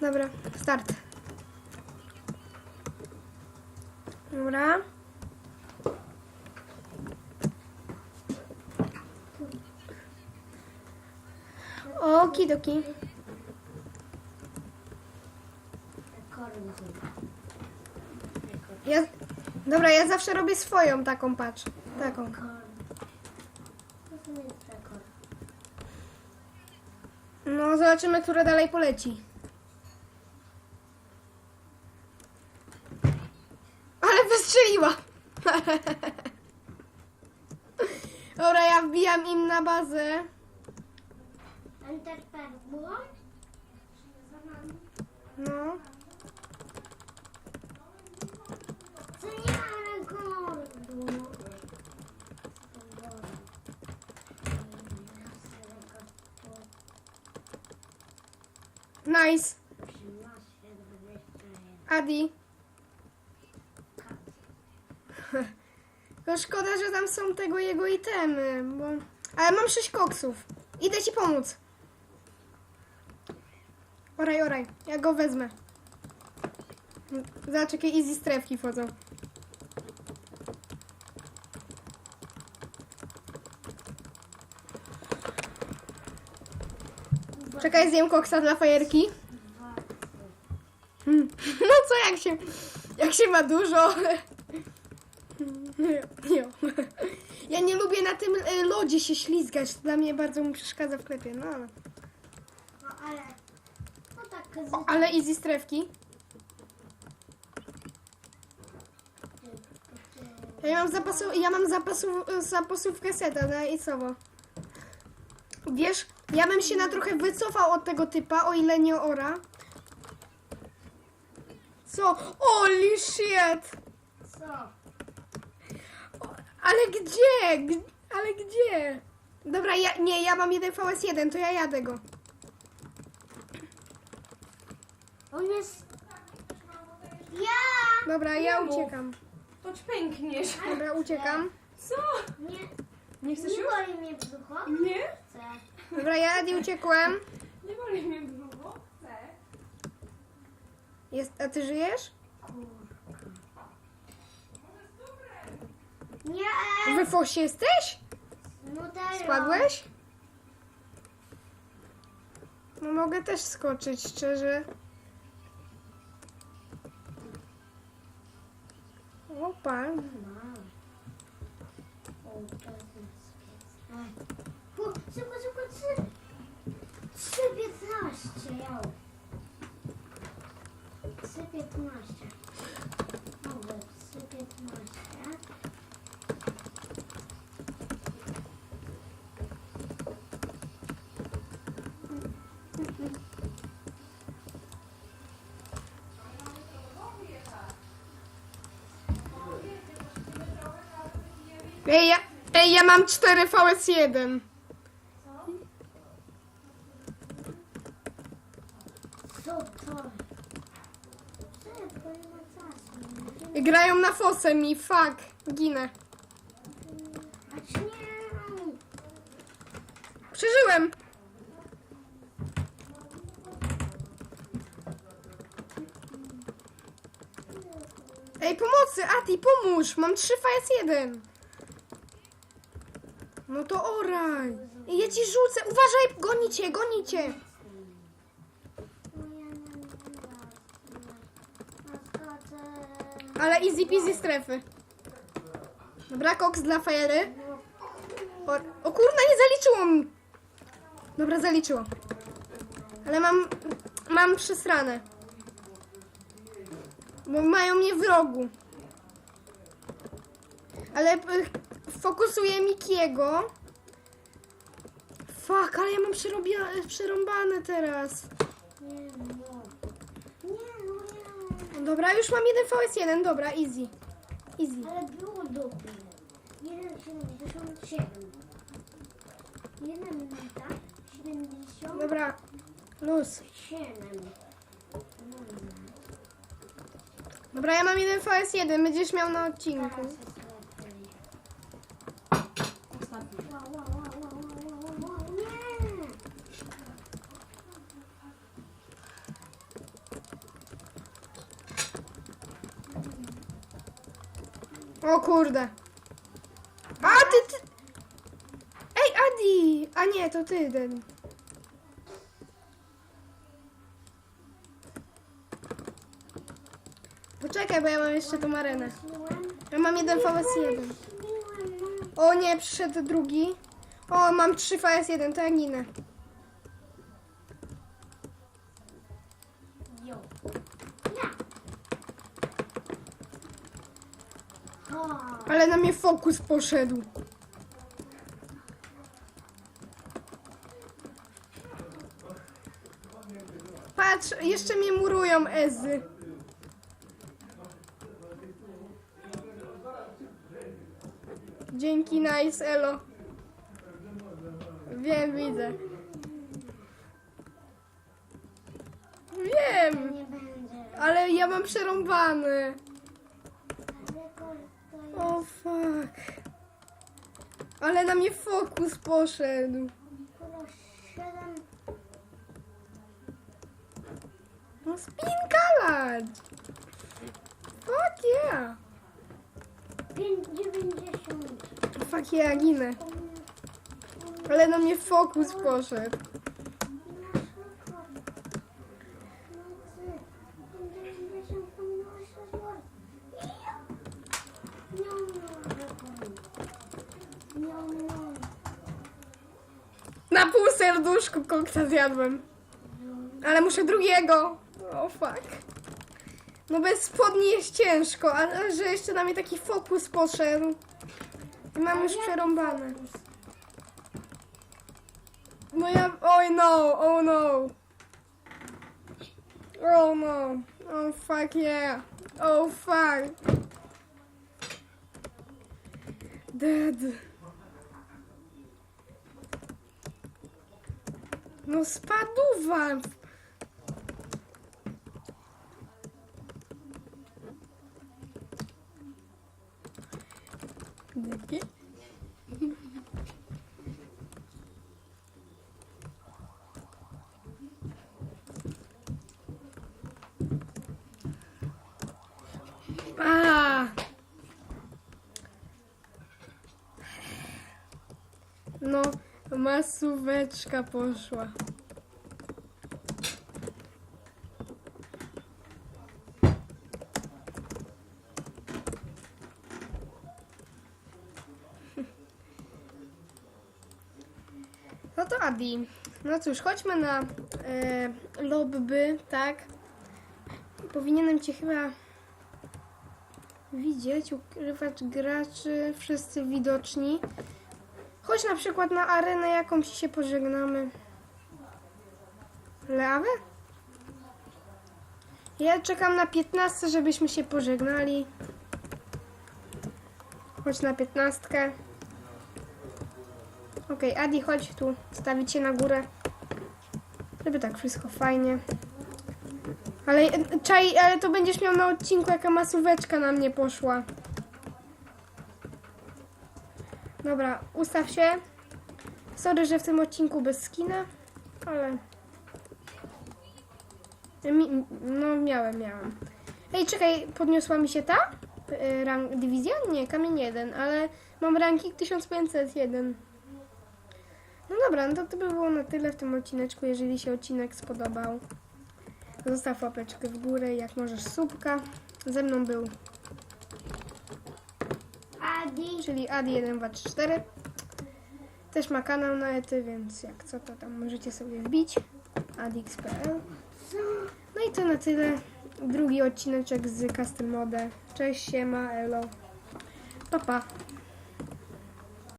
Dobra, start. Dobra. Okidoki. Ja, dobra, ja zawsze robię swoją taką, patrz. Taką. No, zobaczymy, która dalej poleci. Ale wystrzeliła. Dobra, ja wbijam im na bazę. Błąd? No. Co nie ma rekordu? Nice. Adi. To szkoda, że tam są tego jego itemy, bo... Ale mam sześć koksów. Idę ci pomóc. Oraj, oraj. Ja go wezmę. Zobacz, jakie easy strefki wchodzą. Czekaj, zjem koksa dla fajerki. Hmm. No co, jak się, jak się ma dużo. Nie, nie. Ja nie lubię na tym e, lodzie się ślizgać. Dla mnie bardzo mi przeszkadza w klepie. No ale, No ale... No tak z... o, ale easy strefki. Ja mam, zapasu, ja mam zapasów, zapasówkę seta na icowo. Wiesz, ja bym się na trochę wycofał od tego typa, o ile nie ora. Co? Holy shit! Co? Ale gdzie? G- ale gdzie? Dobra, ja, nie, ja mam jeden VS1, to ja jadę go. On jest... Ja! Dobra, ja Nie uciekam. To ci pękniesz. Dobra, uciekam. Co? Nie, Nie chcesz nie już? boli mnie brzucho? Nie? Chcę. Dobra, ja Adi uciekłem. Nie boli mnie brzucho. Chcę. Jest, a ty żyjesz? Nie! Fosie jesteś? No. Spadłeś? No mogę też skoczyć, szczerze. Opa. O. Fu, Szybko, szybko, trzy. Trzy piętnaście, jo. Trzy piętnaście. Mogę, trzy piętnaście. Ej, ja, ej, ja mam 4 VS1. Co to? Szybko, nie ma czasu. Grają na fosę mi, fuck. Ginę. Czy nie? Przeżyłem. Ej, pomocy, Ati, pomóż. Mam 3 VS1. No to oraj. Ja ci rzucę. Uważaj, gonicie, gonicie. Ale easy peasy strefy. Dobra, koks dla fajery. O, o kurna, nie zaliczyło mi. Dobra, zaliczyło. Ale mam, mam przesrane. Bo mają mnie w rogu. Ale y, fokusuję Mikiego. Fuck, ale ja mam przerobia- przerąbane teraz. Nie no. Nie no ja. Dobra, już mam jeden VS1, dobra, easy. Easy. Ale było dobre. 1,77. Jedna minuta. 77. Dobra, luz. Dobra, ja mam jeden VS1, będziesz miał na odcinku. O kurde. A ty, ty. Ej, Adi! A nie, to ty, Den. Poczekaj, bo ja mam jeszcze tą arenę. Ja mam jeden VS1. myśliłem, O nie, przyszedł drugi. O, mam 3 VS1, to ja ginę. Ale na mnie fokus poszedł. Patrz, jeszcze mnie murują Ezy. Dzięki, nice, elo. Wiem, widzę. Wiem, nie będzie. ale ja mam przerąbane. O fuck. Ale na mnie fokus poszedł. skoro 7 No spinkalać. Fuck yeah. 5,90. Fuck yeah, ginę. Ale na mnie fokus poszedł. Nasz rekord. No ty, 5,90 pominąłeś 6 lat. Miał, miał rekord. Miał, miał. Na pół serduszku koksa zjadłem. Ale muszę drugiego. O fuck. No bez spodni jest ciężko, ale że jeszcze na mnie taki fokus poszedł. I mam już przerąbane. No ja... Oj no, oh no. Oh no. Oh fuck yeah. Oh fuck. Dead. No spadłam. Dzięki. A. No, masóweczka poszła. No to Adi. No cóż, chodźmy na e, lobby, tak? Powinienem cię chyba widzieć, ukrywać graczy, wszyscy widoczni. Chodź na przykład na arenę jakąś się pożegnamy. Leawę? Ja czekam na 15, żebyśmy się pożegnali. Chodź na 15. Okej, Adi, chodź tu, stawić się na górę. Żeby tak wszystko fajnie. Ale, e, czaj, ale to będziesz miał na odcinku, jaka masóweczka na mnie poszła. Dobra, ustaw się. Sorry, że w tym odcinku bez skina, ale... Mi, no, miałem, miałem. Ej, czekaj, podniosła mi się ta? Y, dywizja? Nie, kamień 1, ale mam ranking 1501. No dobra, no to, to by było na tyle w tym odcineczku. Jeżeli się odcinek spodobał, zostaw łapeczkę w górę, jak możesz subka. Ze mną był, Adi. czyli Adi124. Też ma kanał na ety, więc jak co to tam możecie sobie wbić. adix.pl No i to na tyle. Drugi odcineczek z Custom Mode. Cześć, siema, elo. Pa, pa.